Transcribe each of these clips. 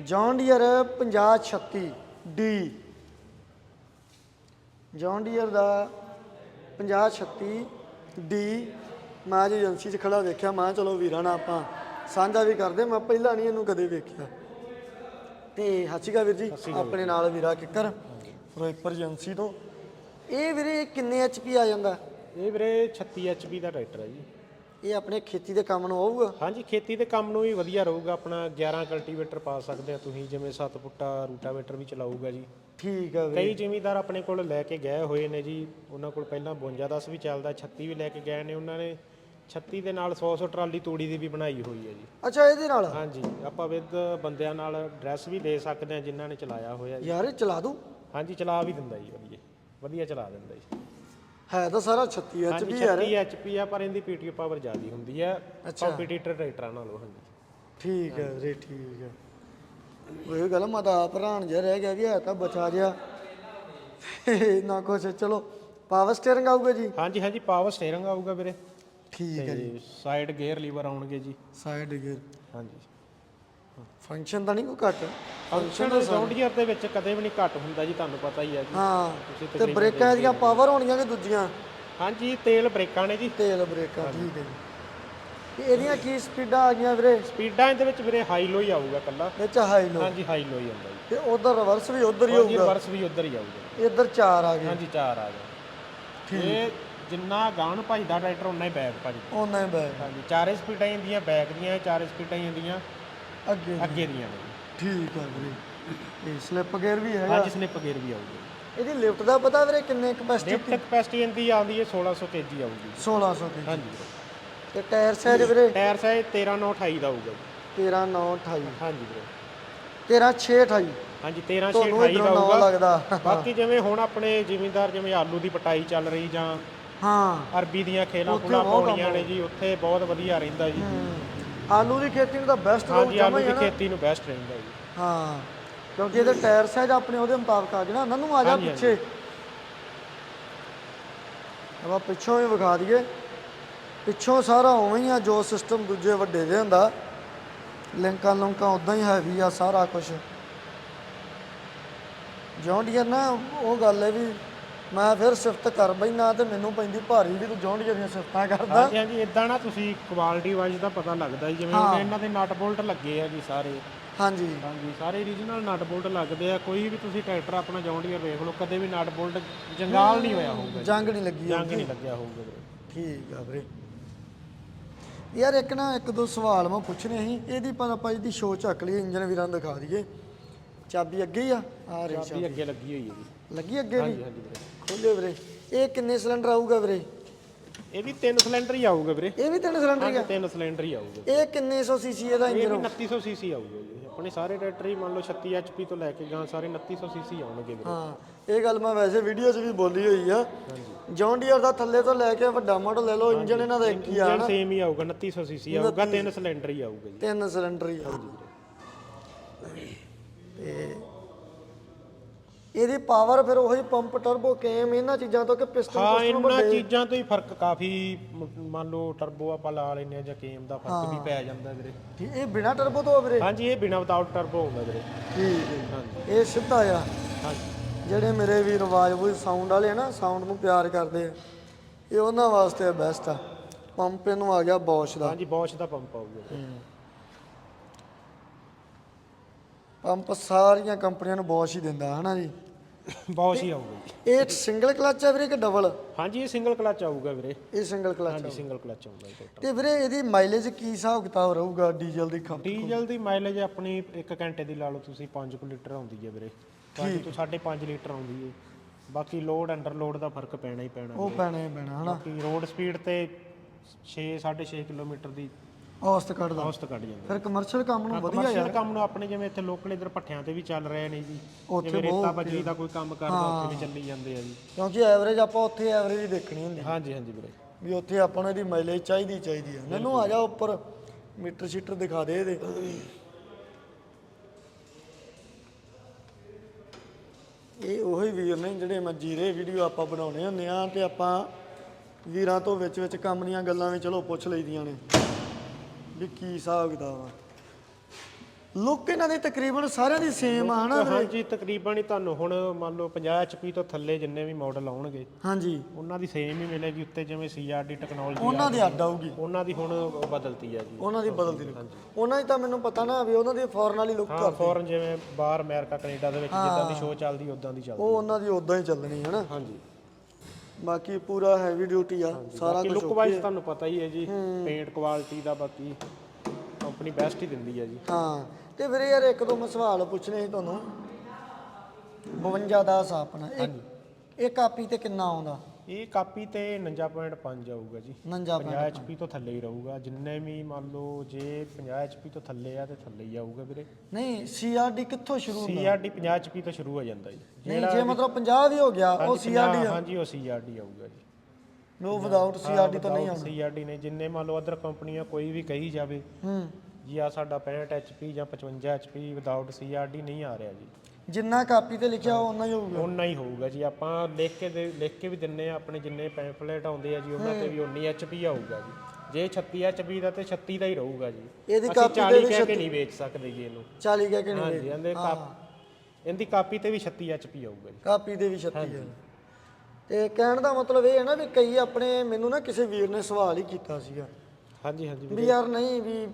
John Deere 5036 D John Deere ਦਾ 5036 D ਮੈਂ ਅੱਜ agency 'ਚ ਖੜਾ ਵੇਖਿਆ ਮੈਂ ਚਲੋ ਵੀਰਾਂ ਨਾਲ ਆਪਾਂ ਸਾਂਝਾ ਵੀ ਕਰਦੇ ਮੈਂ ਪਹਿਲਾਂ ਨਹੀਂ ਇਹਨੂੰ ਕਦੇ ਵੇਖਿਆ। ਤੇ ਹੱਚੀਗਾ ਵੀਰ ਜੀ ਆਪਣੇ ਨਾਲ ਵੀਰਾ ਕਿੱਕਰ ਫਿਰੋਜ਼ਪੁਰ ਏਜੰਸੀ ਤੋਂ। ਇਹ ਵੀਰੇ ਕਿੰਨੇ ਐਚਪੀ ਆ ਜਾਂਦਾ? ਇਹ ਵੀਰੇ 36 ਐਚਪੀ ਦਾ ਟਰੈਕਟਰ ਹੈ ਜੀ। ਇਹ ਆਪਣੇ ਖੇਤੀ ਦੇ ਕੰਮ ਨੂੰ ਆਊਗਾ? ਹਾਂਜੀ ਖੇਤੀ ਦੇ ਕੰਮ ਨੂੰ ਵੀ ਵਧੀਆ ਰਹੂਗਾ। ਆਪਣਾ 11 ਕਲਟੀਵੇਟਰ ਪਾ ਸਕਦੇ ਆ ਤੁਸੀਂ ਜਿਵੇਂ 7 ਫੁੱਟਾ ਰੂਟਾਵੇਟਰ ਵੀ ਚਲਾਊਗਾ ਜੀ। ਠੀਕ ਆ ਵੀਰੇ। ਕਈ ਜ਼ਿਮੀਂਦਾਰ ਆਪਣੇ ਕੋਲ ਲੈ ਕੇ ਗਏ ਹੋਏ ਨੇ ਜੀ। ਉਹਨਾਂ ਕੋਲ ਪਹਿਲਾਂ 52 10 ਵੀ ਚੱਲਦਾ 36 ਵੀ ਲੈ ਕੇ ਗਏ ਨੇ। ਉਹਨਾਂ ਨੇ 36 ਦੇ ਨਾਲ 100 100 ਟਰਾਲੀ ਤੂੜੀ ਦੀ ਵੀ ਬਣਾਈ ਹੋਈ ਹੈ ਜੀ। ਅੱਛਾ ਇਹਦੇ ਨਾਲ? ਹਾਂਜੀ ਆਪਾਂ ਵਿਦ ਬੰਦਿਆਂ ਨਾਲ ਐਡਰੈਸ ਵੀ ਦੇ ਸਕਦੇ ਆ ਜਿਨ੍ਹਾਂ ਨੇ ਚਲਾਇਆ ਹੋਇਆ ਜੀ। ਯਾਰ ਇਹ ਚਲਾ ਦੂ ਹਾਂਜੀ ਚਲਾ ਵੀ ਦਿੰਦਾ ਜੀ ਵਧੀਆ। ਵਧੀਆ ਚਲਾ ਦਿੰਦਾ ਜੀ। ਹੈ ਤਾਂ ਸਾਰਾ 36 ਹਾਂਜੀ ਐਚਪੀ ਯਾਰ 36 ਐਚਪੀ ਆ ਪਰ ਇਹਦੀ ਪੀਟੀਓ ਪਾਵਰ ਜ਼ਿਆਦੀ ਹੁੰਦੀ ਹੈ ਕੰਪੀਟੀਟਰ ਟਰੈਕਟਰਾਂ ਨਾਲੋਂ ਹਾਂਜੀ। ਠੀਕ ਹੈ ਵੀਰੇ ਠੀਕ ਹੈ। ਉਹ ਗੱਲ ਮੈਂ ਤਾਂ ਆਪ ਹੈਰਾਨ ਜਿਹਾ ਰਹਿ ਗਿਆ ਵੀ ਹੈ ਤਾਂ ਬਚਾ ਗਿਆ ਨਾ ਕੁਛ ਚਲੋ ਪਾਵਰ ਸਟੀਅਰਿੰਗ ਆਊਗਾ ਜੀ? ਹਾਂਜੀ ਹਾਂਜੀ ਪਾਵਰ ਸਟੀਅਰਿੰਗ ਆਊਗਾ ਵੀਰੇ। ਠੀਕ ਹੈ ਜੀ। ਸਾਈਡ ਗੇਅਰ ਲੀਵਰ ਆਉਣਗੇ ਜੀ। ਸਾਈਡ ਗੇਅਰ ਹਾਂਜੀ। ਫੰਕਸ਼ਨ ਤਾਂ ਨਹੀਂ ਕੋਈ ਘੱਟ। ਫੰਕਸ਼ਨ ਜੌਂਡੀਅਰ ਦੇ ਵਿੱਚ ਕਦੇ ਵੀ ਨਹੀਂ ਘੱਟ ਹੁੰਦਾ ਜੀ ਤੁਹਾਨੂੰ ਪਤਾ ਹੀ ਹੈ ਜੀ। ਹਾਂ ਤੇ ਬ੍ਰੇਕਾਂ ਇਹਦੀਆਂ ਪਾਵਰ ਹੋਣੀਆਂ ਕਿ ਦੂਜੀਆਂ? ਹਾਂਜੀ ਤੇਲ ਬ੍ਰੇਕਾਂ ਨੇ ਜੀ। ਤੇਲ ਬ੍ਰੇਕਾਂ ਠੀਕ ਹੈ ਜੀ। ਤੇ ਇਹਦੀਆਂ ਕੀ ਸਪੀਡਾਂ ਆ ਗਈਆਂ ਵੀਰੇ? ਸਪੀਡਾਂ ਇਹਦੇ ਵਿੱਚ ਵੀਰੇ ਹਾਈ ਲੋ ਹੀ ਆਊਗਾ ਕੱਲਾ ਵਿੱਚ ਹਾਈ ਲੋ ਹਾਂਜੀ ਹਾਈ ਲੋ ਹੀ ਆਉਂਦਾ ਜੀ। ਤੇ ਉਧਰ ਰਿਵਰਸ ਵੀ ਉਧਰ ਹੀ ਹੋਊਗਾ। ਰਿਵਰਸ ਵੀ ਉਧਰ ਹੀ ਆਊਗਾ। ਇੱਧਰ ਚਾਰ ਆ ਗਏ। ਹਾਂਜੀ ਚਾਰ ਆ ਗਏ। ਇਹ ਜਿੰਨਾ ਗਾਣ ਭਜਦਾ ਟਰੈਕਟਰ ਉਨਾ ਹੀ ਬੈਕ ਭਜਦਾ ਉਹਨਾਂ ਹੀ ਬੈਗ ਹਾਂਜੀ ਚਾਰੇ ਸਪੀਡਾਂ ਹੀ ਹੁੰਦੀਆਂ ਬੈਕ ਦੀਆਂ ਚਾਰੇ ਸਪੀਡਾਂ ਹੀ ਹੁੰਦੀਆਂ। ਅੱਗੇ ਅੱਗੇ ਦੀਆਂ ਨੇ। ਠੀਕ ਆ ਵੀਰੇ। ਇਹ ਸਲਿੱਪ ਗੇਅਰ ਵੀ ਹੈਗਾ। ਹਾਂਜੀ ਸਲਿੱਪ ਗੇਅਰ ਵੀ ਆਊਗਾ। ਇਹਦੀ ਲਿਫਟ ਦਾ ਪਤਾ ਵੀਰੇ ਕਿੰਨੇ ਕਪੈਸਿਟੀ ਲਿਫਟ ਕਪੈਸਿਟੀ ਇਹਦੀ ਆਉਂਦੀ ਹੈ 1600 kg ਆਊਗੀ। 1600 ਦੀ ਹਾਂਜੀ। ਤੇ ਟਾਇਰ ਸਾਈਜ਼ ਵੀਰੇ? ਟਾਇਰ ਸਾਈਜ਼ 13928 ਦਾ ਆਊਗਾ ਜੀ। 13 9 28 ਹਾਂਜੀ ਵੀਰੇ। 13 6 28 ਹਾਂਜੀ 13 ਤੁਹਾਨੂੰ 28 ਇਧਰੋਂ ਦਾ ਨੌ ਆਊਗਾ। ਲੱਗਦਾ। ਬਾਕੀ ਜਿਵੇਂ ਹੁਣ ਆਪਣੇ ਜ਼ਿਮੀਂਦਾਰ ਜਿਵੇਂ ਆਲੂ ਦੀ ਪਟਾਈ ਚੱਲ ਰਹੀ ਜਾਂ ਹਾਂ। ਅਰਬੀ ਦੀਆਂ ਖੇਲਾਂ ਉੱਥੇ ਖੁਲਾ ਬਹੁਤ ਪਾਉਣੀਆਂ ਨੇ ਜੀ ਉੱਥੇ ਬਹੁਤ ਵਧੀਆ ਰਹਿੰਦਾ ਜੀ। ਆਲੂ ਦੀ ਖੇਤੀ ਨੂੰ ਤਾਂ ਬੈਸਟ ਹਾਂਜੀ ਰਹੂ ਆਲੂ ਜਮਾ ਦੀ ਖੇਤੀ ਨੂੰ ਬੈਸਟ ਰਹਿੰਦਾ ਜੀ। ਹਾਂ ਕਿਉਂਕਿ ਇਹਦੇ ਟਾਇਰ ਸਾਈਜ਼ ਆਪਣੇ ਉਹਦੇ ਮੁਤਾਬਕ ਆ ਨਾ ਇਹਨਾਂ ਨੂੰ ਆ ਜਾ ਹਾਂਜੀ, ਪਿੱਛੇ। ਆਪਾਂ ਪਿੱਛੋਂ ਵੀ ਵਿਖਾ ਦਈਏ। ਪਿੱਛੋਂ ਸਾਰਾ ਉਵੇਂ ਹੀ ਆ ਜੋ ਸਿਸਟਮ ਦੂਜੇ ਵੱਡੇ ਦੇ ਹੁੰਦਾ। ਲਿੰਕਾਂ ਲੁੰਕਾਂ ਉਦਾਂ ਹੀ ਹੈਵੀ ਆ ਸਾਰਾ ਕੁਝ ਜੌਂਡੀਅਰ ਨਾ ਉਹ ਗੱਲ ਹੈ ਵੀ ਮੈਂ ਫਿਰ ਸਿਫਤ ਕਰ ਬੈਨਾ ਤੇ ਮੈਨੂੰ ਪੈਂਦੀ ਭਾਰੀ ਵੀ ਤੂੰ ਜੌਂਡੀਅਰ ਦੀਆਂ ਸਿਫਤਾਂ ਕਰਦਾ। ਹਾਂਜੀ ਹਾਂਜੀ ਇਦਾਂ ਨਾ ਤੁਸੀਂ ਕੁਆਲਿਟੀ ਵਾਈਜ਼ ਦਾ ਪਤਾ ਲੱਗਦਾ ਜੀ ਜਿਵੇਂ ਹੁਣ ਇਹਨਾਂ ਦੇ ਨਟ ਬੋਲਟ ਲੱਗੇ ਆ ਜੀ ਸਾਰੇ। ਹਾਂਜੀ। ਹਾਂਜੀ ਸਾਰੇ ਰੀਜਨਲ ਨਟ ਬੋਲਟ ਲੱਗਦੇ ਆ। ਕੋਈ ਵੀ ਤੁਸੀਂ ਟਰੈਕਟਰ ਆਪਣਾ ਜੌਂਡੀਅਰ ਵੇਖ ਲਓ ਕਦੇ ਵੀ ਨਟ ਬੋਲਟ ਜੰਗਾਲ ਨਹੀਂ ਹੋਇਆ ਹੋਊਗਾ। ਜੰਗ ਨਹੀਂ ਲੱਗੀ ਜੰਗ ਨਹੀਂ ਲੱਗਿਆ ਹੋਊਗਾ। ਠੀਕ ਆ ਵੀਰੇ। ਯਾਰ ਇੱਕ ਨਾ ਇੱਕ ਦੋ ਸਵਾਲ ਮੈਂ ਪੁੱਛਣੇ ਸੀ। ਇਹਦੀ ਪਰ ਆਪਾਂ ਇਹਦੀ ਸ਼ੋ ਚੱਕ ਲਈ ਇੰਜਨ ਵੀਰਾਂ ਨੂੰ ਦਿਖਾ ਦਈਏ। ਚਾਬੀ ਅੱਗੇ ਹੀ ਆ? ਆ ਰਹੀ ਚਾਬੀ ਅੱਗੇ ਲੱਗੀ ਹੋਈ ਹੈ ਜੀ। ਲੱਗੀ ਅੱਗੇ ਵੀ? ਹਾਂਜੀ ਹਾਂਜੀ ਖੋਲਿਓ ਵੀਰੇ। ਇਹ ਕਿੰਨੇ ਸਿਲੰਡਰ ਆਊਗਾ ਵੀਰੇ? ਇਹ ਵੀ ਤਿੰਨ ਸਿਲੰਡਰ ਹੀ ਆਊਗਾ ਵੀਰੇ। ਇਹ ਵੀ ਤਿੰਨ ਸਿਲੰਡਰ ਹੀ ਆ? ਤਿੰਨ ਸਿਲੰਡਰ ਹੀ ਆਊਗਾ। ਇਹ ਕਿੰਨੇ ਸੌ ਸੀਸੀ ਇਹਦਾ ਇਹ ਇੰਜਨ ਵੀ 2900 ਸੀਸੀ ਆਊਗਾ ਜੀ। ਆਪਣੇ ਸਾਰੇ ਟਰੈਕਟਰ ਹੀ ਮੰਨ ਲਓ 36 ਐਚਪੀ ਤੋਂ ਲੈ ਕੇ ਗਾਂ ਸਾਰੇ 2900 ਸੀਸੀ ਆਉਣਗੇ ਵੀਰੇ। ਹਾਂ ਇਹ ਗੱਲ ਮੈਂ ਵੈਸੇ ਵੀਡੀਓ 'ਚ ਵੀ ਬੋਲੀ ਹੋਈ ਆ। ਜੌਨ ਡੀਅਰ ਦਾ ਥੱਲੇ ਤੋਂ ਲੈ ਕੇ ਵੱਡਾ ਮਾਡਲ ਲੈ ਲਓ ਇੰਜਨ ਇਹਨਾਂ ਦਾ ਇੱਕ ਹੀ ਆ ਸੇਮ ਹੀ ਆਊਗਾ 2900 ਸੀਸੀ ਆਊਗਾ ਤਿੰਨ ਸਿਲੰਡਰ ਹੀ ਆਊਗਾ ਜੀ। ਤਿੰਨ ਸਿਲੰਡਰ ਹੀ ਆ। ਤੇ ਇਹਦੀ ਪਾਵਰ ਫਿਰ ਉਹੀ ਪੰਪ ਟਰਬੋ ਕੇਮ ਇਹਨਾਂ ਚੀਜ਼ਾਂ ਤੋਂ ਕਿ ਪਿਸਟਨ ਹਾਂ ਪੁਸਟਨ ਇਹਨਾਂ ਚੀਜ਼ਾਂ ਤੋਂ ਹੀ ਫ਼ਰਕ ਕਾਫੀ ਮ- ਮੰਨ ਲਓ ਟਰਬੋ ਆਪਾਂ ਲਾ ਲੈਨੇ ਆ ਜਾਂ ਕੇਮ ਦਾ ਫ਼ਰਕ ਵੀ ਪੈ ਜਾਂਦਾ ਵੀਰੇ। ਠੀਕ ਇਹ ਬਿਨਾ ਟਰਬੋ ਤੋਂ ਆ ਵੀਰੇ? ਹਾਂਜੀ ਇਹ ਬਿਨਾ ਵਿਦਆਊਟ ਟਰਬੋ ਹੁੰਦਾ ਵੀਰੇ। ਠੀਕ ਹੈ ਹਾਂਜੀ। ਇਹ ਸਿੱਧਾ ਆ। ਹਾਂਜੀ। ਜਿਹੜੇ ਮੇਰੇ ਵੀਰ ਆਵਾਜ਼ ਉਹ ਸਾਊਂਡ ਵਾਲੇ ਆ ਨਾ ਸਾਊਂਡ ਨੂੰ ਪਿਆਰ ਕਰਦੇ ਆ। ਇਹ ਉਹਨਾਂ ਵਾਸਤੇ ਬੈਸਟ ਆ। ਪੰਪ ਇਹਨੂੰ ਆ ਗਿਆ ਬੋਸ਼ ਦਾ। ਹਾਂਜੀ ਬੌਸ਼ ਦਾ ਪੰਪ ਆਊਗਾ। ਵੀਰੇ। ਪੰਪ ਸਾਰੀਆਂ ਕੰਪਨੀਆਂ ਨੂੰ ਬੋਸ਼ ਹੀ ਦਿੰਦਾ ਹਨਾ ਜੀ? ਬੌਸ਼ ਹੀ ਆਊਗਾ। ਜੀ ਇਹ ਸਿੰਗਲ ਕਲਚ ਆ ਵੀਰੇ ਕਿ ਡਬਲ ਹਾਂਜੀ ਇਹ ਸਿੰਗਲ ਕਲਚ ਆਊਗਾ ਵੀਰੇ। ਇਹ ਸਿੰਗਲ ਕਲਚ ਹਾਂਜੀ ਸਿੰਗਲ ਕਲਚ ਆਊਗਾ ਇਹ ਟਰੈਕਟਰ ਤੇ ਵੀਰੇ ਇਹਦੀ ਮਾਈਲੇਜ ਕੀ ਹਿਸਾਬ ਕਿਤਾਬ ਰਹੂਗਾ ਡੀਜ਼ਲ ਦੀ ਖਪਤ ਡੀਜ਼ਲ ਦੀ ਮਾਈਲੇਜ ਆਪਣੀ 1 ਘੰਟੇ ਦੀ ਲਾ ਲਓ ਤੁਸੀਂ 5 ਲੀਟਰ ਆਉਂਦੀ ਹੈ ਵੀਰੇ। 5 ਤੋਂ 5.5 ਲੀਟਰ ਆਉਂਦੀ ਹੈ। ਬਾਕੀ ਲੋਡ ਅੰਡਰ ਲੋਡ ਦਾ ਫ਼ਰਕ ਪੈਣਾ ਹੀ ਪੈਣਾ ਉਹ ਪੈਣਾ ਹੀ ਪੈਣਾ ਹਨਾ? ਬਾਕੀ ਰੋਡ ਸਪੀਡ ਤੇ 6 6.5 ਕਿਲੋਮੀਟਰ ਦੀ ਔਸਤ ਕੱਢਦਾ। ਔਸਤ ਕੱਢ ਜਾਂਦਾ। ਫਿਰ ਕਮਰਸ਼ੀਅਲ ਕੰਮ ਨੂੰ ਵਧੀਆ ਕਮਰਸ਼ੀਅਲ ਕੰਮ ਨੂੰ ਆਪਣੇ ਜਿਵੇਂ ਇੱਥੇ ਲੋਕਲ ਇਧਰ ਭੱਠਿਆਂ ਤੇ ਵੀ ਚੱਲ ਰਹੇ ਨੇ ਜੀ। ਉੱਥੇ ਜਿਵੇਂ ਰੇਤਾ ਬਜਰੀ ਦਾ ਕੋਈ ਕੰਮ ਕਰਦਾ ਉੱਥੇ ਵੀ ਚੱਲੀ ਜਾਂਦੇ ਆ ਜੀ। ਕਿਉਂਕਿ ਐਵਰੇਜ ਆਪਾਂ ਉੱਥੇ ਐਵਰੇਜ ਹੀ ਦੇਖਣੀ ਹੁੰਦੀ। ਹਾਂਜੀ ਹਾਂਜੀ ਵੀਰੇ। ਵੀ ਉੱਥੇ ਆਪਾਂ ਨੂੰ ਇਹਦੀ ਮਾਈਲੇਜ ਚਾਹੀਦੀ ਚਾਹੀਦੀ ਆ। ਮੈਨੂੰ ਆ ਜਾ ਉੱਪਰ ਮੀਟਰ ਸ਼ੀਟਰ ਦਿਖਾ ਦੇ ਇਹਦੇ। ਇਹ ਉਹੀ ਵੀਰ ਨੇ ਜਿਹੜੇ ਮੈਂ ਜੀਰੇ ਵੀਡੀਓ ਆਪਾਂ ਬਣਾਉਣੇ ਹੁੰਦੇ ਆ ਤੇ ਆਪਾਂ ਵੀਰਾਂ ਤੋਂ ਵਿੱਚ ਵਿੱਚ ਕੰਮ ਦੀਆਂ ਗੱਲਾਂ ਵੀ ਚਲੋ ਪੁੱਛ ਲਈਦੀਆਂ ਨੇ। ਵੀ ਕੀ ਹਿਸਾਬ ਕਿਤਾਬ ਆ। ਲੁੱਕ ਇਹਨਾਂ ਦੀ ਤਕਰੀਬਨ ਸਾਰਿਆਂ ਦੀ ਸੇਮ ਆ ਹਨਾ ਵੀਰੇ? ਹਾਂਜੀ ਤਕਰੀਬਨ ਹੀ ਤੁਹਾਨੂੰ ਹੁਣ ਮੰਨ ਲਓ 50 HP ਤੋਂ ਥੱਲੇ ਜਿੰਨੇ ਵੀ ਮਾਡਲ ਆਉਣਗੇ ਹਾਂਜੀ। ਉਹਨਾਂ ਦੀ ਸੇਮ ਹੀ ਮਿਲੇਗੀ ਉੱਤੇ ਜਿਵੇਂ CRD ਟੈਕਨੋਲੋਜੀ ਉਹਨਾਂ ਦੀ ਅੱਡ ਆਊਗੀ। ਉਹਨਾਂ ਦੀ ਹੁਣ ਬਦਲਤੀ ਆ ਜੀ। ਉਹਨਾਂ ਦੀ ਬਦਲਦੀ ਲੁੱਕ ਉਹਨਾਂ ਦੀ ਤਾਂ ਮੈਨੂੰ ਪਤਾ ਨਾ ਵੀ ਉਹਨਾਂ ਦੀ ਫੋਰਨ ਵਾਲੀ ਲੁੱਕ ਹਾਂ ਫੋਰਨ ਜਿਵੇਂ ਬਾਹਰ ਅਮਰੀਕਾ ਕੈਨੇਡਾ ਦੇ ਵਿੱਚ ਜਿੱਦਾਂ ਦੀ ਸ਼ੋਅ ਚੱਲਦੀ ਉਦਾਂ ਦੀ ਚੱਲਦੀ। ਉਹ ਉਹਨਾਂ ਦੀ ਉਦਾਂ ਹੀ ਚੱਲਣੀ ਹੈ ਨਾ ਹਾਂਜੀ। ਬਾਕੀ ਪੂਰਾ ਹੈਵੀ ਡਿਊਟੀ ਆ ਸਾਰਾ ਕੁਝ ਲੁੱਕ ਵਾਈਜ਼ ਤੁਹਾਨੂੰ ਪਤਾ ਹੀ ਹੈ ਜੀ ਪੇਂਟ ਕੁਆਲਿਟੀ ਦਾ ਬਾਕੀ ਕੰਪਨੀ ਬੈਸਟ ਹੀ ਦਿੰਦੀ ਹੈ ਜੀ। ਹਾਂ ਤੇ ਵੀਰੇ ਯਾਰ ਇੱਕ ਦੋ ਮੈਂ ਸਵਾਲ ਪੁੱਛਣੇ ਸੀ ਤੁਹਾਨੂੰ। 52 ਦਾ ਆਪਣਾ ਇਹ ਕਾਪੀ ਤੇ ਕਿੰਨਾ ਆਉਂਦਾ? ਇਹ ਕਾਪੀ ਤੇ 49.5 ਆਊਗਾ ਜੀ। 49 50 HP ਤੋਂ ਥੱਲੇ ਹੀ ਰਹੂਗਾ। ਜਿੰਨੇ ਵੀ ਮੰਨ ਲਓ ਜੇ 50 HP ਤੋਂ ਥੱਲੇ ਆ ਤੇ ਥੱਲੇ ਹੀ ਆਊਗਾ ਵੀਰੇ। ਨਹੀਂ ਸੀਆਰਡੀ ਕਿੱਥੋਂ ਸ਼ੁਰੂ ਹੁੰਦਾ? CRD 50 HP ਤੋਂ ਸ਼ੁਰੂ ਹੋ ਜਾਂਦਾ ਜੀ। ਨਹੀਂ ਜੇ ਮਤਲਬ 50 ਵੀ ਹੋ ਗਿਆ ਉਹ ਹਾਂਜੀ, ਸੀਆਰਡੀ ਪੰਜਾਹ- ਹਾਂਜੀ ਉਹ CRD ਆਊਗਾ ਜੀ। ਨੋ ਵਿਦਆਊਟ ਸੀਆਰਡੀ ਤੋਂ ਨਹੀਂ ਆਉਂਦਾ। CRD ਨੇ ਜਿੰਨੇ ਮੰਨ ਲਓ ਅਦਰ ਕੰਪਨੀਆਂ ਕੋਈ ਵੀ ਕਹੀ ਜਾਵੇ ਹੂੰ। ਜੀ ਆ ਸਾਡਾ 65 HP ਜਾਂ 55 HP ਵਿਦਆਊਟ CRD ਨਹੀਂ ਆ ਰਿਹਾ ਜੀ। ਜਿੰਨਾ ਕਾਪੀ ਤੇ ਲਿਖਿਆ ਉਹ ਉਨਾ ਹੀ ਹੋਊਗਾ। ਉਨਾ ਹੀ ਹੋਊਗਾ ਜੀ। ਆਪਾਂ ਲਿਖ ਕੇ ਦੇ ਲਿਖ ਕੇ ਵੀ ਦਿੰਨੇ ਆ ਆਪਣੇ ਜਿੰਨੇ ਪੈਂਫਲੇਟ ਆਉਂਦੇ ਆ ਜੀ ਉਹਨਾਂ ਤੇ ਵੀ ਉਨੀ HP ਆਊਗਾ ਜੀ। ਜੇ 36 HP ਦਾ ਤੇ 36 ਦਾ ਹੀ ਰਹੂਗਾ ਜੀ। ਇਹਦੀ ਅਸੀਂ ਕਾਪੀ 40 ਤੇ ਵੀ ਕਹਿ ਕੇ ਨਹੀਂ ਵੇਚ ਸਕਦੇ ਜੀ ਇਹਨੂੰ। 40 ਕਹਿ ਕੇ ਨਹੀਂ ਹਾਂਜੀ ਇਹਦੇ ਕਾਪ ਇਹਦੀ ਕਾਪੀ ਤੇ ਵੀ 36 HP ਆਊਗਾ ਜੀ। ਕਾਪੀ ਦੇ ਵੀ 36 ਹੈ। ਤੇ ਕਹਿਣ ਦਾ ਮਤਲਬ ਇਹ ਹੈ ਨਾ ਵੀ ਕਈ ਆਪਣੇ ਮੈਨੂੰ ਨਾ ਕਿਸੇ ਵੀਰ ਨੇ ਸਵਾਲ ਹੀ ਕੀਤਾ ਸੀਗਾ। ਹਾਂਜੀ ਹਾਂਜੀ ਵੀ ਯਾਰ ਨਹੀਂ ਵੀ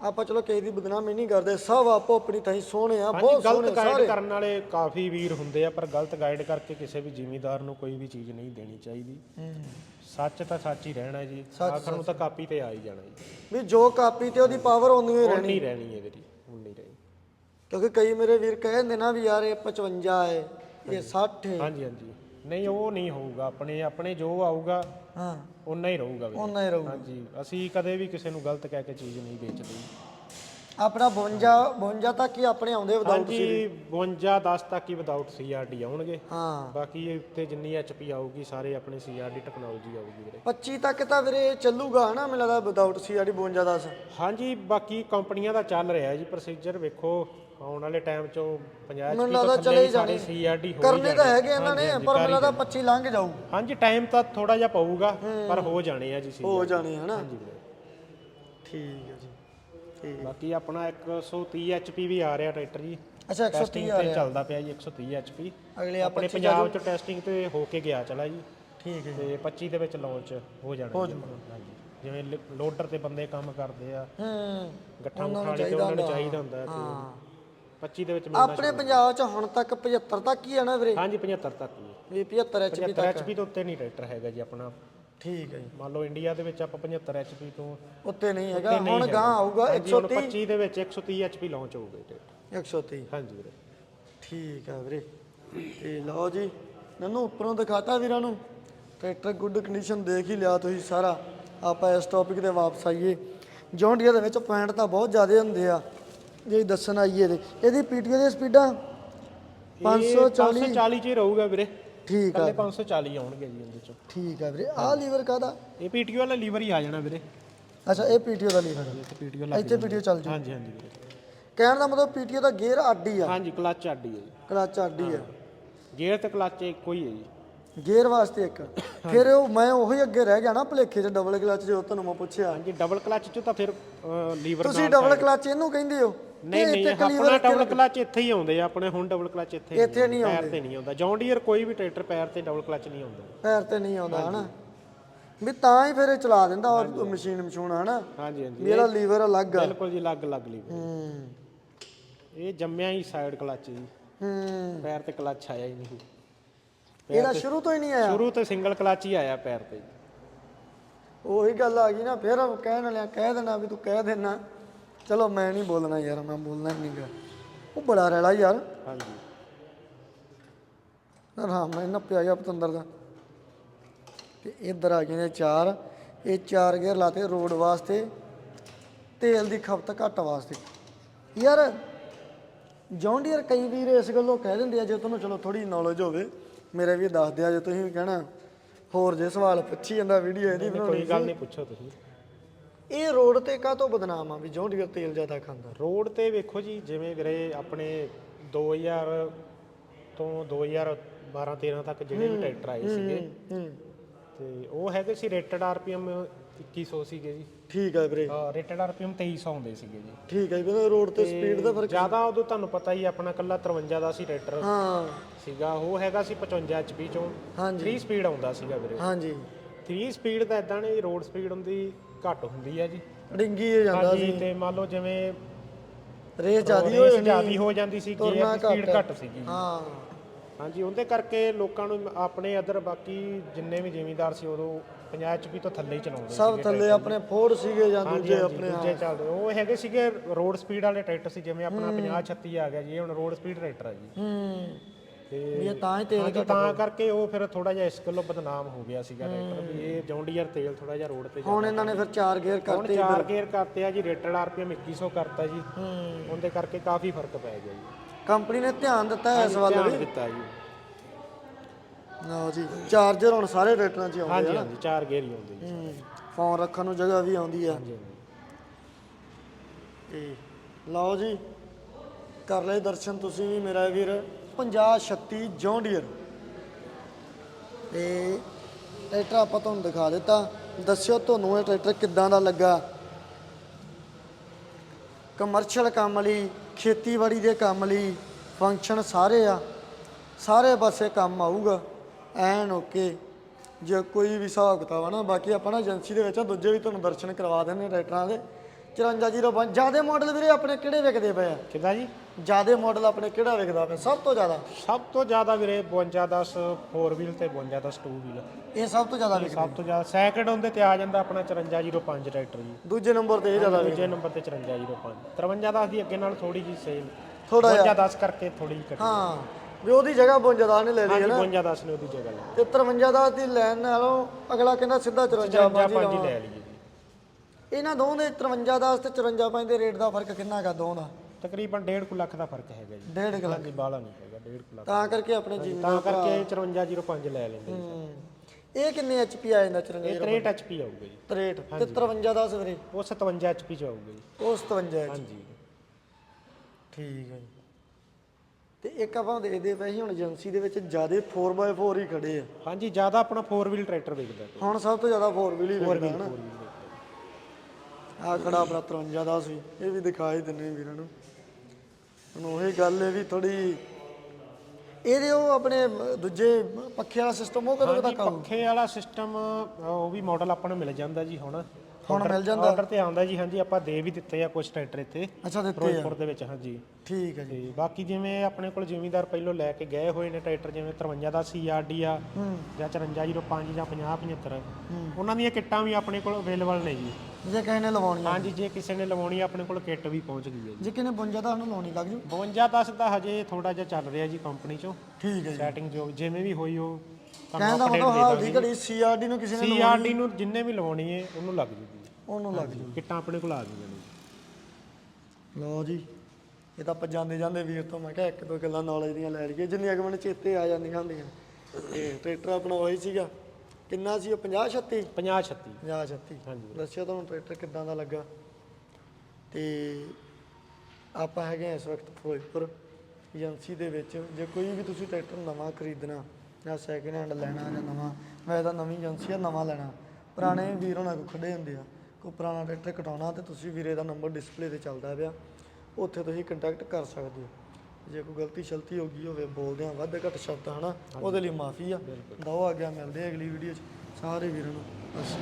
ਆਪਾਂ ਚਲੋ ਕਿਸੇ ਦੀ ਬਦਨਾਮੀ ਨਹੀਂ ਕਰਦੇ ਸਭ ਆਪੋ ਆਪਣੀ ਥਾਈ ਸੋਹਣੇ ਆ ਹਾਂਜੀ ਬਹੁਤ ਗਲਤ ਸੋਹਣੇ ਗਾਈਡ ਸਾਰੇ। ਕਰਨ ਵਾਲੇ ਕਾਫੀ ਵੀਰ ਹੁੰਦੇ ਆ ਪਰ ਗਲਤ ਗਾਈਡ ਕਰਕੇ ਕਿਸੇ ਵੀ ਜ਼ਿਮੀਂਦਾਰ ਨੂੰ ਕੋਈ ਵੀ ਚੀਜ਼ ਨਹੀਂ ਦੇਣੀ ਚਾਹੀਦੀ। ਸੱਚ ਤਾਂ ਸੱਚ ਹੀ ਰਹਿਣਾ ਜੀ ਆਖਰ ਨੂੰ ਤਾਂ ਕਾਪੀ ਤੇ ਆ ਹੀ ਜਾਣਾ ਜੀ। ਵੀ ਜੋ ਕਾਪੀ ਤੇ ਉਹਦੀ ਪਾਵਰ ਉਨੀ ਹੀ ਰਹਿਣੀ ਉਨੀ ਰਹਿਣੀ ਇਹਦੀ ਉਨੀ ਰਹਿਣੀ। ਕਿਉਂਕਿ ਕਈ ਮੇਰੇ ਵੀਰ ਕਹਿੰਦੇ ਨਾ ਵੀ ਯਾਰ ਇਹ 55 ਹੈ ਇਹ 60 ਹੈ। ਹਾਂਜੀ ਹਾਂਜੀ। ਨਹੀਂ ਉਹ ਨਹੀਂ ਹੋਊਗਾ ਆਪਣੇ ਆਪਣੇ ਜੋ ਆਊਗਾ ਹਾਂ। ਉਨਾ ਹੀ ਰਹੂਗਾ ਵੀਰੇ। ਉਨਾ ਹੀ ਰਹੂ ਹਾਂਜੀ ਅਸੀਂ ਕਦੇ ਵੀ ਕਿਸੇ ਨੂੰ ਗਲਤ ਕਹਿ ਕੇ ਚੀਜ਼ ਨਹੀਂ ਵੇਚਦੇ ਆਪਣਾ 52 52 ਤੱਕ ਹੀ ਆਪਣੇ ਆਉਂਦੇ ਵਿਦਆਊਟ ਹਾਂਜੀ 52 10 ਤੱਕ ਹੀ ਵਿਦਆਊਟ ਸੀਆਰਡੀ ਆਉਣਗੇ। ਹਾਂ। ਬਾਕੀ ਇਹ ਉੱਤੇ ਜਿੰਨੀ ਐਚਪੀ ਆਊਗੀ ਸਾਰੇ ਆਪਣੇ ਸੀਆਰਡੀ ਟੈਕਨੋਲੋਜੀ ਆਊਗੀ ਵੀਰੇ। 25 ਤੱਕ ਤਾਂ ਵੀਰੇ ਚੱਲੂਗਾ ਹਨਾ? ਮੈਨੂੰ ਲੱਗਦਾ ਵਿਦਆਊਟ ਸੀਆਰਡੀ 52 10 ਹਾਂਜੀ ਬਾਕੀ ਕੰਪਨੀਆਂ ਦਾ ਚੱਲ ਰਿਹਾ ਜੀ ਪ੍ਰੋਸੀਜਰ ਵੇਖੋ। ਆਉਣ ਵਾਲੇ ਟਾਈਮ ਚੋਂ 50 ਮੈਨੂੰ ਲੱਗਦਾ ਚਲੇ ਹੀ ਜਾਣੇ। ਸੀਆਰਡੀ ਹੋ ਹੀ ਕਰਨੇ ਤਾਂ ਜਾਣੇ। ਹੈਗੇ ਇਹਨਾਂ ਨੇ ਪਰ ਮੈਨੂੰ ਲੱਗਦਾ 25 ਲੰਘ ਜਾਊ। ਹਾਂਜੀ ਟਾਈਮ ਤਾਂ ਥੋੜਾ ਜਿਹਾ ਪਊਗਾ ਪਰ ਹੋ ਜਾਣੇ ਆ ਜੀ ਸੀ ਹੋ ਜਾਣੇ ਹਨਾ ਠੀਕ ਹੈ ਜੀ। ਠੀਕ। ਬਾਕੀ ਆਪਣਾ 130 HP ਵੀ ਆ ਰਿਹਾ ਟਰੈਕਟਰ ਜੀ। ਅੱਛਾ 130 ਟੈਸਟਿੰਗ ਆ ਤੇ ਰਿਹਾ। ਚੱਲਦਾ ਪਿਆ ਜੀ 130 HP ਅਗਲੇ ਆਪਣੇ ਪੰਜਾਬ ਚ ਟੈਸਟਿੰਗ ਤੇ ਹੋ ਕੇ ਗਿਆ ਚਲਾ ਜੀ। ਠੀਕ ਹੈ ਤੇ 25 ਦੇ ਵਿੱਚ ਲਾਂਚ ਹੋ ਜਾਣਾ ਜੀ ਹਾਂਜੀ। ਜਿਵੇਂ ਲੋਡਰ ਤੇ ਬੰਦੇ ਕੰਮ ਕਰਦੇ ਆ। ਹੂੰ। ਗੱਠਾਂ ਵਾਲੇ ਤੇ ਉਹਨਾਂ ਨੂੰ ਚਾਹੀਦਾ ਹੁੰਦਾ। ਹੈ ਹਾਂ। ਤੇ 25 ਦੇ ਵਿੱਚ ਮਿਲਣਾ ਆਪਣੇ ਪੰਜਾਬ 'ਚ ਹੁਣ ਤੱਕ 75 ਤੱਕ ਹੀ ਆ ਨਾ ਵੀਰੇ? ਹਾਂਜੀ 75 ਤੱਕ ਜੀ ਵੀ 75 ਐਚਪੀ 75 HP ਤੋਂ ਉੱਤੇ ਨਹੀਂ ਟਰੈਕਟਰ ਹੈਗਾ ਜੀ ਆਪਣਾ। ਠੀਕ ਹੈ ਜੀ। ਮੰਨ ਲਓ ਇੰਡੀਆ ਦੇ ਵਿੱਚ ਆਪਾਂ 75 HP ਤੋਂ ਉੱਤੇ ਨਹੀਂ ਹੈਗਾ। ਹੁਣ। ਗਾਂ ਆਊਗਾ ਹਾਂਜੀ, ਹੁਣ 130 25 ਦੇ ਵਿੱਚ 130 HP ਲਾਂਚ ਹੋਊਗਾ ਟਰੈਕਟਰ। 130 ਹਾਂਜੀ ਵੀਰੇ। ਠੀਕ ਆ ਵੀਰੇ। ਤੇ ਲਓ ਜੀ ਨਨੂ ਉੱਪਰੋਂ ਦਿਖਾਤਾ ਵੀਰਾਂ ਨੂੰ। ਟਰੈਕਟਰ ਗੁੱਡ ਕੰਡੀਸ਼ਨ ਦੇਖ ਹੀ ਲਿਆ ਤੁਸੀਂ ਸਾਰਾ। ਆਪਾਂ ਇਸ ਟੌਪਿਕ ਤੇ ਵਾਪਸ ਆਈਏ। ਜੌਂਡੀਆ ਦੇ ਵਿੱਚ ਪੁਆਇੰਟ ਤਾਂ ਬਹੁਤ ਜ਼ਿਆਦਾ ਹੁੰਦੇ ਆ। ਜੇ ਦੱਸਣ ਆਈਏ ਤੇ ਇਹਦੀ ਪੀਟੀਓ ਦੀ ਸਪੀਡਾਂ 540 540 ਚ ਹੀ ਰਹੂਗਾ ਵੀਰੇ। ਠੀਕ ਆ। ਕੱਲੇ 540 ਆਉਣਗੇ ਜੀ ਇਹਦੇ ਚੋਂ। ਠੀਕ ਆ ਵੀਰੇ। ਆਹ ਲੀਵਰ ਕਾਦਾ ਇਹ ਪੀਟੀਓ ਵਾਲਾ ਲੀਵਰ ਹੀ ਆ ਜਾਣਾ ਵੀਰੇ। ਅੱਛਾ ਇਹ ਪੀਟੀਓ ਦਾ ਲੀਵਰ। ਇੱਥੇ ਪੀਟੀਓ ਲੱਗ ਇੱਥੇ ਪੀਟੀਓ ਚੱਲ ਜੂ। ਹਾਂਜੀ ਹਾਂਜੀ ਵੀਰੇ। ਕਹਿਣ ਦਾ ਮਤਲਬ ਪੀਟੀਓ ਦਾ ਗੇਅਰ ਅੱਡ ਹੀ ਆ। ਹਾਂਜੀ ਕਲੱਚ ਅੱਡੀ ਹੈ ਕਲਚ ਅੱਡ ਹੀ ਆ। ਗੇਅਰ ਤੇ ਕਲੱਚ ਇੱਕੋ ਹੀ ਹੈ ਜੀ। ਗੇਅਰ ਵਾਸਤੇ ਇੱਕ। ਫਿਰ ਉਹ ਮੈਂ ਉਹੀ ਅੱਗੇ ਰਹਿ ਗਿਆ ਨਾ ਭਲੇਖੇ 'ਚ ਡਬਲ ਕਲਚ ਜੋ ਤੁਹਾਨੂੰ ਮੈਂ ਪੁੱਛਿਆ। ਹਾਂਜੀ ਡਬਲ ਕਲੱਚ ਚ ਤਾਂ ਫਿਰ ਲੀਵਰ ਤੁਸੀਂ ਡਬਲ ਕਲਚ ਇਹਨੂੰ ਕਹਿੰਦੇ ਹੋ? ਨਹੀਂ ਨਹੀਂ ਆਪਣਾ ਡਬਲ ਕਲੱਚ ਇੱਥੇ ਹੀ ਆਉਂਦੇ ਆ ਆਪਣੇ ਹੁਣ ਡਬਲ ਕਲੱਚ ਇੱਥੇ ਇੱਥੇ ਨਹੀਂ ਪੈਰ ਤੇ ਨਹੀਂ ਆਉਂਦਾ। ਜੌਨ ਡੀਅਰ ਕੋਈ ਵੀ ਟਰੈਕਟਰ ਪੈਰ ਤੇ ਡਬਲ ਕਲੱਚ ਨਹੀਂ ਆਉਂਦਾ। ਪੈਰ ਤੇ ਨਹੀਂ ਆਉਂਦਾ ਹਨਾ? ਵੀ ਤਾਂ ਹੀ ਫਿਰ ਇਹ ਚਲਾ ਦਿੰਦਾ ਉਹ ਮਸ਼ੀਨ ਮਸ਼ੂਨ ਹਨਾ? ਹਾਂਜੀ ਹਾਂਜੀ। ਇਹਦਾ ਲੀਵਰ ਅਲੱਗ ਆ। ਬਿਲਕੁਲ ਜੀ ਅਲੱਗ ਅਲੱਗ ਲੀਵਰ ਹੂੰ। ਇਹ ਜੰਮਿਆ ਹੀ ਸਾਈਡ ਕਲੱਚ ਜੀ। ਹੂੰ। ਪੈਰ ਤੇ ਕਲੱਚ ਆਇਆ ਹੀ ਨਹੀਂ। ਇਹਦਾ ਸ਼ੁਰੂ ਤੋਂ ਹੀ ਨਹੀਂ ਆਇਆ। ਸ਼ੁਰੂ ਤੋਂ ਸਿੰਗਲ ਕਲੱਚ ਹੀ ਆਇਆ ਪੈਰ ਤੇ। ਉਹੀ ਗੱਲ ਆ ਗਈ ਨਾ ਫਿਰ ਕਹਿਣ ਵਾਲਿਆਂ ਕਹਿ ਦੇਣਾ ਵੀ ਤੂੰ ਕਹਿ ਦੇਣਾ। ਚਲੋ ਮੈਂ ਨਹੀਂ ਬੋਲਣਾ ਯਾਰ ਮੈਂ ਬੋਲਣਾ ਨਹੀਂ ਗਾ ਉਹ ਬੜਾ ਰੈਲਾ ਯਾਰ। ਹਾਂਜੀ। ਆਰਾਮ ਨਾਲ ਨਾ ਪਿਆ ਗਿਆ ਪਤੰਦਰ ਦਾ। ਤੇ ਇੱਧਰ ਆ ਗਏ ਨੇ ਚਾਰ। ਇਹ ਚਾਰ ਗੇਅਰ ਲਾਤੇ ਰੋਡ ਵਾਸਤੇ। ਤੇਲ ਦੀ ਖਪਤ ਘੱਟ ਵਾਸਤੇ। ਯਾਰ ਜੌਂਡੀਅਰ ਕਈ ਵੀਰ ਇਸ ਗੱਲੋਂ ਕਹਿ ਦਿੰਦੇ ਆ ਜੇ ਤੁਹਾਨੂੰ ਚਲੋ ਥੋੜੀ ਨੌਲੇਜ ਹੋਵੇ ਮੇਰੇ ਵੀ ਦੱਸ ਦਿਆ ਜੇ ਤੁਸੀਂ ਵੀ ਕਹਿਣਾ। ਹੋਰ ਜੇ ਸਵਾਲ ਪੁੱਛੀ ਜਾਂਦਾ ਵੀਡੀਓ ਇਹਦੀ ਬਣਾਉਣੀ ਕੋਈ ਗੱਲ ਨਹੀਂ ਪੁੱਛੋ ਤੁਸੀਂ। ਇਹ ਰੋਡ ਤੇ ਕਾਹਤੋਂ ਬਦਨਾਮ ਆ ਵੀ ਜੌਂਡੀਅਰ ਤੇਲ ਜ਼ਿਆਦਾ ਖਾਂਦਾ? ਰੋਡ ਤੇ ਵੇਖੋ ਜੀ ਜਿਵੇਂ ਵੀਰੇ ਆਪਣੇ 2000 ਤੋਂ 2012 13 ਤੱਕ ਜਿਹੜੇ ਵੀ ਟਰੈਕਟਰ ਆਏ ਸੀਗੇ ਹੂੰ। ਤੇ ਉਹ ਹੈਗੇ ਸੀ ਰੇਟਡ ਆਰਪੀਐਮ 2100 ਸੀਗੇ ਜੀ। ਠੀਕ ਹੈ ਵੀਰੇ ਰੇਟਡ ਆਰਪੀਐਮ 2300 ਹੁੰਦੇ ਸੀਗੇ ਜੀ। ਠੀਕ ਹੈ ਵੀਰੇ ਰੋਡ ਤੇ ਸਪੀਡ ਦਾ ਫ਼ਰਕ ਜ਼ਿਆਦਾ ਉਦੋਂ ਤੁਹਾਨੂੰ ਪਤਾ ਹੀ ਆ, ਆਪਣਾ ਕੱਲਾ 53 ਦਾ ਸੀ ਟਰੈਕਟਰ ਹਾਂ। ਸੀਗਾ ਉਹ ਹੈਗਾ ਸੀ 55 ਐਚਪੀ ਚੋਂ। ਹਾਂਜੀ। 3 ਸਪੀਡ ਆਉਂਦਾ ਸੀਗਾ ਵੀਰੇ। ਹਾਂਜੀ। 3 ਸਪੀਡ ਤਾਂ ਇਦਾਂ ਨਹੀਂ ਰੋਡ ਸਪੀਡ ਹੁੰਦੀ ਘੱਟ ਹੁੰਦੀ ਹੈ ਜੀ। ਡਿੰਗੀ ਹੋ ਜਾਂਦਾ ਹਾਂਜੀ ਤੇ ਮੰਨ ਲਓ ਜਿਵੇਂ ਰੇਸ ਜ਼ਿਆਦੀ ਹੋ ਜਾਂਦੀ ਜ਼ਿਆਦੀ ਹੋ ਜਾਂਦੀ ਸੀ ਦੀ ਸਪੀਡ। ਘੱਟ ਸੀਗੀ ਹਾਂ। ਹਾਂਜੀ ਉਹਦੇ ਕਰਕੇ ਲੋਕਾਂ ਨੂੰ ਆਪਣੇ ਅਦਰ ਬਾਕੀ ਜਿੰਨੇ ਵੀ ਜ਼ਿਮੀਂਦਾਰ ਸੀ ਉਦੋਂ 50 ਐਚਪੀ ਤੋਂ ਥੱਲੇ ਹੀ ਚਲਾਉਂਦੇ ਸਭ ਥੱਲੇ ਆਪਣੇ ਫੋਰਡ ਸੀਗੇ ਜਾਂ ਹਾਂਜੀ ਦੂਜੇ ਹਾਂਜੀ, ਆਪਣੇ ਦੂਜੇ ਚੱਲਦੇ। ਉਹ ਹੈਗੇ ਸੀਗੇ ਰੋਡ ਸਪੀਡ ਵਾਲੇ ਟਰੈਕਟਰ ਸੀ ਜਿਵੇਂ ਆਪਣਾ 50 36 ਆ ਗਿਆ ਜੀ ਇਹ ਹੁਣ ਰੋਡ ਸਪੀਡ ਟਰੈਕਟਰ ਆ ਜੀ। ਹੂੰ। ਤੇ ਵੀ ਇਹ ਤਾਂ ਹੀ ਤੇਲ ਹਾਂਜੀ, ਤਾਂ ਕਰਕੇ ਉਹ ਫਿਰ ਥੋੜਾ ਜਿਹਾ ਇਸ ਗੱਲੋਂ ਬਦਨਾਮ ਹੋ ਗਿਆ ਸੀਗਾ ਟਰੈਕਟਰ ਵੀ ਇਹ ਜੌਂਡੀਅਰ ਤੇਲ ਥੋੜਾ ਜਿਹਾ ਰੋਡ ਤੇ ਹੁਣ ਇਹਨਾਂ ਨੇ ਫਿਰ ਚਾਰ ਗੇਅਰ ਹੁਣ ਕਰਤੇ ਚਾਰ ਗੇਅਰ ਕਰਤੇ ਆ ਜੀ ਰੇਟਡ ਆਰਪੀਐਮ 2100 ਕਰਤਾ ਜੀ। ਹੂੰ। ਉਹਦੇ ਕਰਕੇ ਕਾਫੀ ਫ਼ਰਕ ਪੈ ਗਿਆ ਜੀ। ਕੰਪਨੀ ਨੇ ਧਿਆਨ ਦਿੱਤਾ ਹੈ ਇਸ ਵੱਲ ਧਿਆਨ ਵੀ? ਦਿੱਤਾ ਜੀ। ਲਓ ਜੀ ਚਾਰਜਰ ਹੁਣ ਸਾਰੇ ਰੇਟਰਾਂ 'ਚ ਹੀ ਆਉਂਦੇ ਹਾਂਜੀ ਆ ਹਾਂਜੀ ਚਾਰ ਗੇਅਰ ਹੀ ਹੁੰਦੇ ਜੀ ਹੂੰ ਫੋਨ ਰੱਖਣ ਨੂੰ ਜਗ੍ਹਾ ਵੀ ਆਉਂਦੀ ਆ। ਹਾਂਜੀ ਹਾਂਜੀ। ਤੇ ਲਓ ਜੀ ਕਰ ਲਏ ਦਰਸ਼ਨ ਤੁਸੀਂ ਵੀ ਮੇਰਾ ਵੀਰ 50 36 ਜੌਂਡੀਅਰ। ਤੇ ਟਰੈਕਟਰ ਆਪਾਂ ਤੁਹਾਨੂੰ ਦਿਖਾ ਦਿੱਤਾ ਦੱਸਿਓ ਤੁਹਾਨੂੰ ਇਹ ਟਰੈਕਟਰ ਕਿੱਦਾਂ ਦਾ ਲੱਗਾ। ਕਮਰਸ਼ੀਅਲ ਕੰਮ ਲਈ ਖੇਤੀਬਾੜੀ ਦੇ ਕੰਮ ਲਈ ਫੰਕਸ਼ਨ ਸਾਰੇ ਆ ਸਾਰੇ ਪਾਸੇ ਕੰਮ ਆਊਗਾ। ਐਨ ਓਕੇ। ਜੇ ਕੋਈ ਵੀ ਹਿਸਾਬ ਕਿਤਾਬ ਆ ਨਾ ਬਾਕੀ ਆਪਾਂ ਨਾ ਏਜੰਸੀ ਦੇ ਵਿੱਚ ਦੂਜੇ ਵੀ ਤੁਹਾਨੂੰ ਦਰਸ਼ਨ ਕਰਵਾ ਦਿੰਦੇ ਟਰੈਕਟਰਾਂ ਦੇ। 5405 ਜਿਆਦੇ ਮਾਡਲ ਵੀਰੇ ਆਪਣੇ ਕਿਹੜੇ ਵਿਕਦੇ ਪਏ ਆ? ਕਿੱਦਾਂ ਜੀ? ਜਿਆਦੇ ਮਾਡਲ ਆਪਣੇ ਕਿਹੜਾ ਵਿਕਦਾ ਪਿਆ? ਸਭ ਤੋਂ ਜ਼ਿਆਦਾ? ਸਭ ਤੋਂ ਜ਼ਿਆਦਾ ਵੀਰੇ 52 10 4 ਵੀਲ ਤੇ 52 10 2 ਵੀਲ ਇਹ ਸਭ ਤੋਂ ਜ਼ਿਆਦਾ ਵਿਕਦਾ ਸਭ ਤੋਂ ਜ਼ਿਆਦਾ ਸੈਕਿੰਡ ਹੁੰਦੇ ਤੇ ਆ ਜਾਂਦਾ ਆਪਣਾ 5405 ਟਰੈਕਟਰ ਜੀ। ਦੂਜੇ ਨੰਬਰ ਤੇ ਇਹ ਜ਼ਿਆਦਾ ਦੂਜੇ ਨੰਬਰ ਤੇ 5405 53 10 ਦੀ ਅੱਗੇ ਨਾਲ ਥੋੜੀ ਜੀ ਸੇਲ ਥੋੜਾ ਜਿਹਾ। 52 10 ਕਰਕੇ ਥੋੜੀ ਜਿਹੀ ਘਟੀ ਹਾਂ। ਵੀ ਉਹਦੀ ਜਗ੍ਹਾ 52 ਨੇ ਲੈ ਲਈ ਹੈ ਨਾ। 52 10 ਨੇ ਉਹਦੀ ਜਗ੍ਹਾ ਲੈ ਤੇ 53 ਦਾ ਦੀ ਲੈਣ ਨਾਲੋਂ ਅਗਲਾ ਕਹਿੰਦਾ ਸਿੱਧਾ 54 55 ਪੰਜ ਹੀ 5 ਹੀ ਲਵਾਂ। ਲੈ ਲਈਏ ਜੀ। ਇਹਨਾਂ ਦੋਵਾਂ ਦੇ 53 ਦਾ ਤੇ 54 ਪੰਜ ਦੇ ਰੇਟ ਦਾ ਫ਼ਰਕ ਕਿੰਨਾ ਹੈਗਾ ਦੋਵਾਂ ਦਾ? ਤਕਰੀਬਨ 1.5 ਲੱਖ ਦਾ ਫ਼ਰਕ ਹੈਗਾ ਜੀ। ਡੇਢ ਕੁ ਲੱਖ। ਹਾਂਜੀ ਬਾਲਾ ਨਹੀਂ ਹੈਗਾ 1.5 ਲੱਖ। ਤਾਂ ਕਰਕੇ ਆਪਣੇ ਜੀ ਤਾਂ ਕਰਕੇ 5405 ਲੈ ਲੈਂਦੇ ਜੀ। ਹੂੰ। ਇਹ ਕਿੰਨੇ ਐਚਪੀ ਆ ਜਾਂਦਾ 54 ਇਹ 63 ਐਚਪੀ ਆਊਗਾ ਜੀ। 63 ਤੇ 53 ਦਾ ਸਵੇਰੇ ਉਹ 57 ਐਚਪੀ ਚ ਆਊਗਾ ਜੀ। ਉਹ 57 ਹੈ ਹਾਂਜੀ। ਠੀਕ ਹੈ ਜੀ। ਤੇ ਇੱਕ ਆਪਾਂ ਦੇਖਦੇ ਪਏ ਸੀ ਹੁਣ ਏਜੰਸੀ ਦੇ ਵਿੱਚ ਜਿਆਦੇ 4x4 ਹੀ ਖੜੇ ਆ। ਹਾਂਜੀ ਜ਼ਿਆਦਾ ਆਪਣਾ 4 ਵੀਲ ਟਰੈਕਟਰ ਵਿਕਦਾ ਹੁਣ ਸਭ ਤੋਂ ਜ਼ਿਆਦਾ 4 ਵੀਲ ਹੀ ਵਿਕਦਾ ਹੈ ਨਾ। 4 ਵੀਲ ਆ ਖੜਾ ਆਪਣਾ 53 ਦਾ ਸੀ ਇਹ ਵੀ ਦਿਖਾ ਹੀ ਦਿੰਨੇ ਵੀਰਾਂ ਨੂੰ। ਹੁਣ ਉਹੀ ਗੱਲ ਹੈ ਵੀ ਥੋੜੀ ਇਹਦੇ ਉਹ ਆਪਣੇ ਦੂਜੇ ਪੱਖੇ ਵਾਲਾ ਸਿਸਟਮ ਉਹ ਕਦੋਂ ਤੱਕ ਆਊ? ਪੱਖੇ ਵਾਲਾ ਸਿਸਟਮ ਉਹ ਵੀ ਮਾਡਲ ਆਪਾਂ ਨੂੰ ਮਿਲ ਜਾਂਦਾ ਜੀ ਹੁਣ। ਹੁਣ ਮਿਲ ਜਾਂਦਾ। ਆਰਡਰ ਤੇ ਆਉਂਦਾ ਜੀ ਹਾਂਜੀ ਆਪਾਂ ਦੇ ਵੀ ਦਿੱਤੇ ਆ ਕੁਝ ਟਰੈਕਟਰ ਇੱਥੇ। ਅੱਛਾ ਦਿੱਤੇ ਆ। ਫਿਰੋਜ਼ਪੁਰ ਦੇ ਵਿੱਚ ਹਾਂਜੀ। ਠੀਕ ਹੈ ਜੀ। ਤੇ ਬਾਕੀ ਜਿਵੇਂ ਆਪਣੇ ਕੋਲ ਜ਼ਿਮੀਂਦਾਰ ਪਹਿਲੋਂ ਲੈ ਕੇ ਗਏ ਹੋਏ ਨੇ ਟਰੈਕਟਰ ਜਿਵੇਂ 53 ਦਾ ਸੀਆਰਡੀ ਆ ਹੂੰ। ਜਾਂ 5405 ਜਾਂ 5075 ਉਹਨਾਂ ਦੀਆਂ ਕਿੱਟਾਂ ਵੀ ਆਪਣੇ ਕੋਲ ਅਵੇਲੇਬਲ ਨੇ ਜੀ। ਜੇ ਕਿਸੇ ਨੇ ਲਵਾਉਣੀ ਆ ਹਾਂਜੀ ਜੇ ਕਿਸੇ ਨੇ ਲਵਾਉਣੀ ਆ ਆਪਣੇ ਕੋਲ ਕਿੱਟ ਵੀ ਪਹੁੰਚ ਗਈ ਹੈ ਜੀ। ਜੇ ਕਿਸੇ ਨੇ 52 ਦਾ ਉਹਨੂੰ ਲਾਉਣੀ ਲੱਗ ਜੂ। 52 10 ਦਾ ਹਜੇ ਥੋੜਾ ਜਿਹਾ ਚੱਲ ਰਿਹਾ ਜੀ ਕੰਪਨੀ ਚੋਂ। ਠੀਕ ਹੈ ਜੀ। ਸੈਟਿੰਗ ਜੋ ਜਿਵੇਂ ਵੀ ਹੋਈ ਉਹ ਕਹਿਣ ਦਾ ਮਤਲਬ ਹਾਲ ਦੀ ਘੜੀ ਸੀਆਰਡੀ ਨੂੰ ਕਿਸੇ ਨੇ ਸੀਆਰਡੀ ਨੂੰ ਜਿੰਨੇ ਵੀ ਲਵਾਉਣੀ ਹੈ ਉਹਨੂੰ ਲੱਗ ਜੂਗੀ। ਉਹਨੂੰ ਲੱਗ ਜੂ ਕਿੱਟਾਂ ਆਪਣੇ ਕੋਲ ਆ ਗਈਆਂ ਨੇ। ਲਓ ਜੀ ਇਹ ਤਾਂ ਆਪਾਂ ਜਾਂਦੇ ਜਾਂਦੇ ਵੀਰ ਤੋਂ ਮੈਂ ਕਿਹਾ ਇੱਕ ਦੋ ਗੱਲਾਂ ਨੌਲੇਜ ਦੀਆਂ ਲੈ ਲਈਏ। ਜਿੰਨੀਆਂ ਕਿ ਮੈਨੂੰ ਚੇਤੇ ਆ ਜਾਂਦੀਆਂ ਹੁੰਦੀਆਂ। ਇਹ ਟਰੈਕਟਰ ਆਪਣਾ ਉਹੀ ਸੀਗਾ। ਕਿੰਨਾ ਸੀ ਉਹ? 50 36 50 36 50 36 ਹਾਂਜੀ। ਦੱਸਿਓ ਤੁਹਾਨੂੰ ਟਰੈਕਟਰ ਕਿੱਦਾਂ ਦਾ ਲੱਗਾ। ਤੇ ਆਪਾਂ ਹੈਗੇ ਹਾਂ ਇਸ ਵਕਤ ਫਿਰੋਜ਼ਪੁਰ ਏਜੰਸੀ ਦੇ ਵਿੱਚ। ਜੇ ਕੋਈ ਵੀ ਤੁਸੀਂ ਟਰੈਕਟਰ ਨਵਾਂ ਖਰੀਦਣਾ ਜਾਂ ਸੈਕਿੰਡ ਹੈਂਡ ਲੈਣਾ ਜਾਂ ਨਵਾਂ ਵੈਸੇ ਤਾਂ ਨਵੀਂ ਏਜੰਸੀ ਆ ਨਵਾਂ ਲੈਣਾ। ਪੁਰਾਣੇ ਵੀਰ ਹੋਣਾ ਕੋ ਖੜੇ ਹੁੰਦੇ ਆ। ਕੋਈ ਪੁਰਾਣਾ ਟਰੈਕਟਰ ਕਟਾਉਣਾ ਤੇ ਤੁਸੀਂ ਵੀਰੇ ਦਾ ਨੰਬਰ ਡਿਸਪਲੇ ਤੇ ਚੱਲਦਾ ਪਿਆ। ਉੱਥੇ ਤੁਸੀਂ ਕੰਟੈਕਟ ਕਰ ਸਕਦੇ ਹੋ। ਜੇ ਕੋਈ ਗਲਤੀ ਸ਼ਲਤੀ ਹੋ ਗਈ ਹੋਵੇ ਬੋਲਦੇ ਆ ਵੱਧ ਘੱਟ ਸ਼ਬਦ ਹਨਾ? ਉਹਦੇ ਲਈ ਮਾਫੀ ਆ। ਦੋ ਆ ਗਿਆ ਮਿਲਦੇ ਆ ਅਗਲੀ ਵੀਡੀਓ 'ਚ। ਸਾਰੇ ਵੀਰਾਂ ਨੂੰ ਬਸ